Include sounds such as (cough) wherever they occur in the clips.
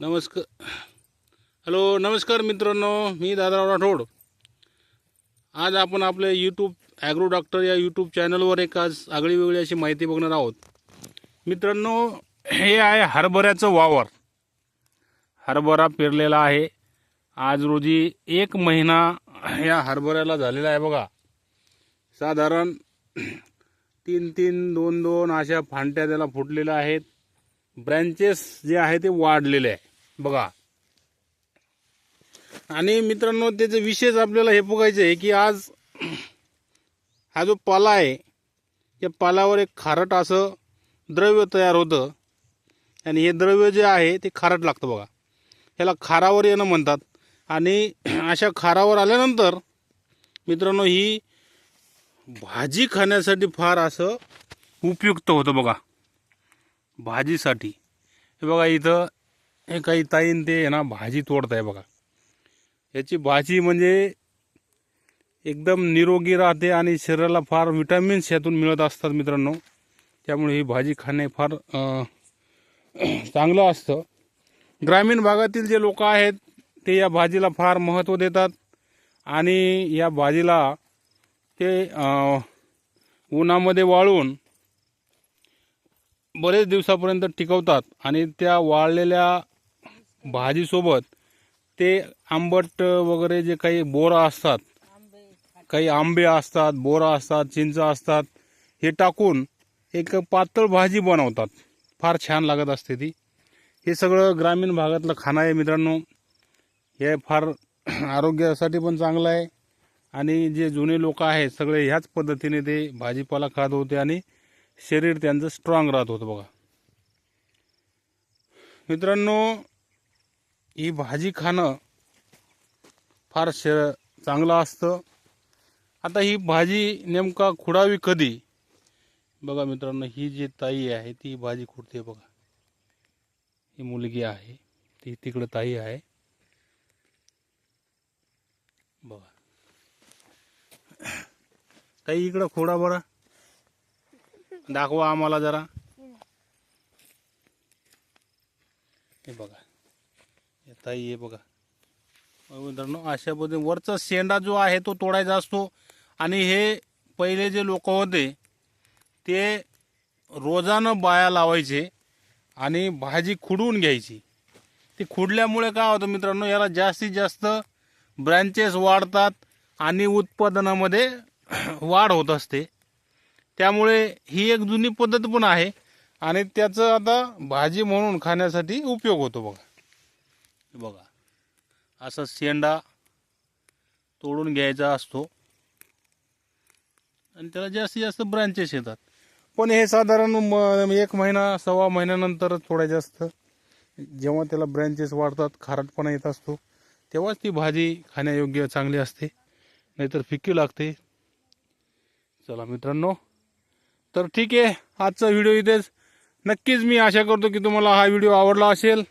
नमस्कार हॅलो नमस्कार मित्रांनो मी दादाराव राठोड. आज आपण आपल्या यूट्यूब ॲग्रो डॉक्टर या यूट्यूब चॅनलवर एक आज आगळी वेगळी अशी माहिती बघणार आहोत. मित्रांनो हे आहे हरभऱ्याचं वावर. हरभरा पेरलेला आहे. आज रोजी एक महिना या हरभऱ्याला झालेला आहे बघा. साधारण तीन तीन दोन दोन अशा फांट्या त्याला फुटलेल्या आहेत. ब्रँचेस जे आहे ते वाढलेले आहे. बघा. आणि मित्रांनो त्याचं विशेष आपल्याला हे बघायचं आहे की आज हा जो पाला आहे त्या पालावर एक खारट असं द्रव्य तयार होतं. आणि हे द्रव्य जे आहे ते खारट लागतं बघा. ह्याला खारावर येणं म्हणतात. आणि अशा खारावर आल्यानंतर मित्रांनो ही भाजी खाण्यासाठी फार असं उपयुक्त होतं बघा. भाजीसाठी. हे बघा इथं हे काही ताईन ते आहे ना भाजी तोडत आहे बघा. याची भाजी म्हणजे एकदम निरोगी राहते आणि शरीराला फार विटॅमिन्स यातून मिळत असतात मित्रांनो. त्यामुळे ही भाजी खाणे फार चांगलं असतं. ग्रामीण भागातील जे लोक आहेत ते या भाजीला फार महत्त्व देतात आणि या भाजीला ते उन्हामध्ये वाळून बरेच दिवसापर्यंत टिकवतात आणि त्या वाळलेल्या भाजीसोबत ते आंबट वगैरे जे काही बोरा असतात काही आंबे असतात बोरा असतात चिंच असतात हे टाकून एक पातळ भाजी बनवतात. फार छान लागत असते ती. हे सगळं ग्रामीण भागातलं खाणं आहे मित्रांनो. हे फार (clears throat) आरोग्यासाठी पण चांगलं आहे. आणि जे जुने लोक आहेत सगळे ह्याच पद्धतीने ते भाजीपाला खात होते आणि शरीर त्यांचं स्ट्रॉंग राहत होतं बघा. मित्रांनो ही भाजी खाणं फार श चांगलं असतं. आता ही भाजी नेमका खुडावी कधी? बघा मित्रांनो ही जी ताई आहे ती भाजी खुडते बघा. ही मुलगी आहे ती तिकडं ताई आहे. बघा. ताई इकडं खोडा बरा. दाखवा आम्हाला जरा. हे बघा. ताई हे बघा. बघा मित्रांनो अशा पद्धतीने वरचा शेंडा जो आहे तो तोडायचा असतो. आणि हे पहिले जे लोक होते ते रोजानं बाया लावायचे आणि भाजी खुडून घ्यायची. ती खुडल्यामुळे काय होतं मित्रांनो याला जास्तीत जास्त ब्रँचेस वाढतात आणि उत्पादनामध्ये वाढ होत असते. त्यामुळे ही एक जुनी पद्धत पण आहे आणि त्याचं आता भाजी म्हणून खाण्यासाठी उपयोग होतो बघा. बघा. असा शेंडा तोडून घ्यायचा असतो. आणि त्याला जास्तीत जास्त ब्रांचेस येतात. पण हे साधारण म- एक महिना सव्वा महिन्यानंतर थोडं जास्त जेव्हा त्याला ब्रँचेस वाढतात खारटपणा येत असतो तेव्हाच ती भाजी खाण्यायोग्य चांगली असते. नाहीतर फिक्की लागते. चला मित्रांनो तर ठीक आहे आजचा व्हिडिओ इथेच. नक्कीच मी आशा करतो की तुम्हाला हा व्हिडिओ आवडला असेल.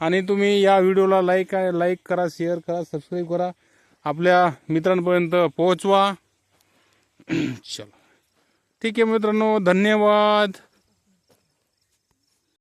आणि तुम्ही या व्हिडिओला लाईक लाईक करा शेअर करा सबस्क्राईब करा. आपल्या मित्रांपर्यंत पोहोचवा. (clears throat) चला. ठीक आहे मित्रांनो धन्यवाद.